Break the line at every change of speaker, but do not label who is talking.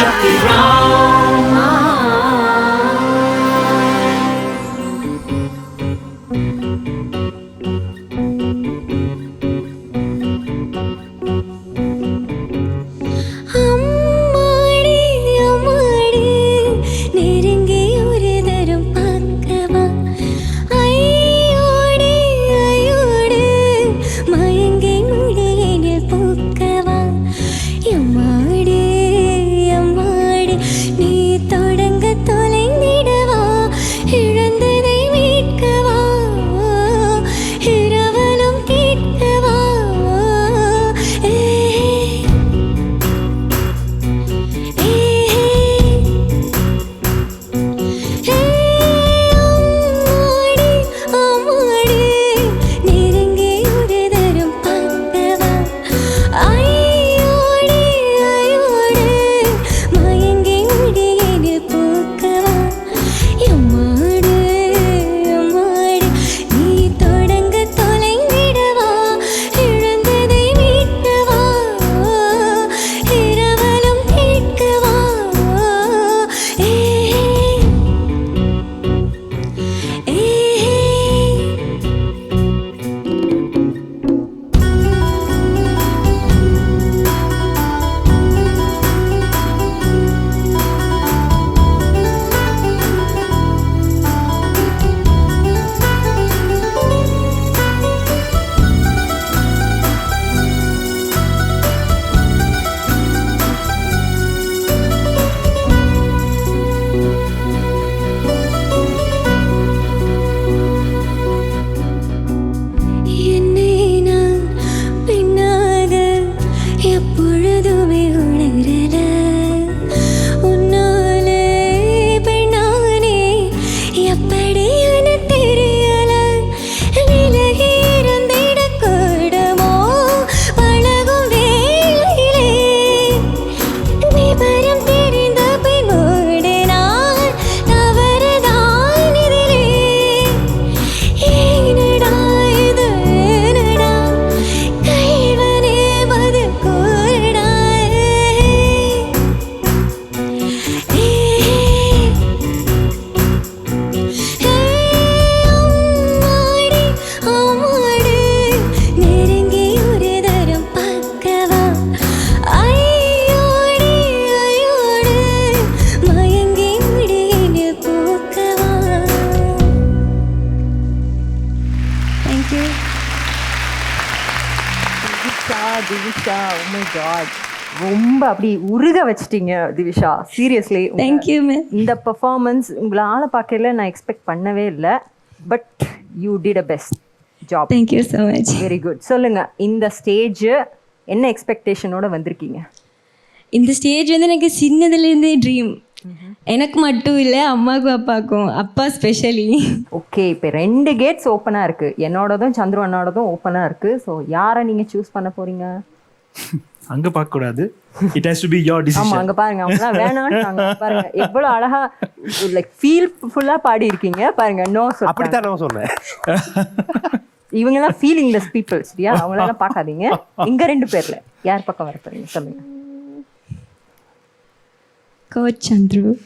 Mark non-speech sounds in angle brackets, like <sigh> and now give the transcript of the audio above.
should
Divisha Divisha உமை God ரொம்ப அப்படி உருக வச்சிட்டீங்க Divisha. Seriously
thank you ma'am
இந்த பெர்ஃபார்மன்ஸ் உங்களை ஆளை பார்க்கல நான் எக்ஸ்பெக்ட் பண்ணவே இல்லை. But you did a best job
thank you so much
very good சொல்லுங்க இந்த ஸ்டேஜ் என்ன எக்ஸ்பெக்டேஷனோட வந்திருக்கீங்க?
இந்த ஸ்டேஜ் வந்து எனக்கு சின்னதுலேருந்தே ட்ரீம் எனக்கு மட்டும் இல்லை அம்மாவுக்கும் அப்பாவுக்கும் அப்பா ஸ்பெஷலி
ஓகே இப்போ ரெண்டு கேட்ஸ் ஓப்பனாக இருக்குது என்னோடதும் சந்துரு அண்ணாவோடதும் ஓப்பனாக இருக்குது ஸோ யாரை நீங்கள் சூஸ் பண்ண போகிறீங்க <laughs>
அங்க பார்க்க கூடாது இட் ஹேஸ் டு பி
ஆமா
டிசிஷன்
அங்க பாருங்க. அவங்கலாம் வேணாம்னு பாருங்க. எவ்வளவு அழகா லைக் ஃபீல் ஃபுல்லா பாடி இருக்கீங்க பாருங்க நோ சொல்றாங்க
அப்படித்தான் நான் சொன்னேன்.
இவங்க எல்லாம் ஃபீலிங்லெஸ் பீப்புள் சரியா? அவங்கள எல்லாம் பார்க்காதீங்க. இங்க ரெண்டு பேர்ல. யார் பக்கம் வர போறீங்க? சொல்லுங்க.
Coach Andrew.